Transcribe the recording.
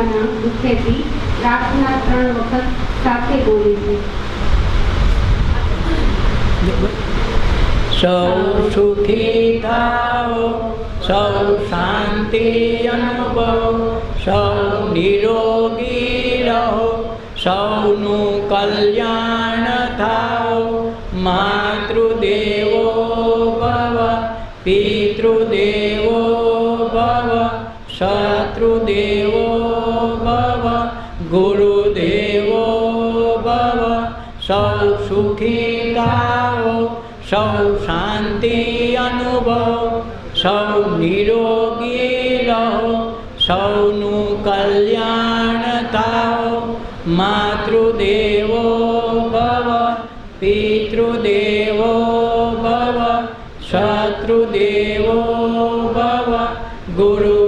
આત્માના દુઃખેથી પ્રાર્થના ત્રણ વખત સાથે બોલે છે. સૌ સુખી થાઓ, સૌ શાંતિ અનુભવ, સૌ નિરોગી રહો, સૌનું કલ્યાણ થાઓ. માતૃદેવો ભવ, પિતૃદેવો ભવ, શત્રુદેવો गुरुदेवो भव सौ सुखी सुखीता सौ शान्ति अनुभव सौ निरोगी रहो सौ नु कल्याणताओ मातृदेवो भव पितृदेवो भव शत्रुदेवो भव गुरु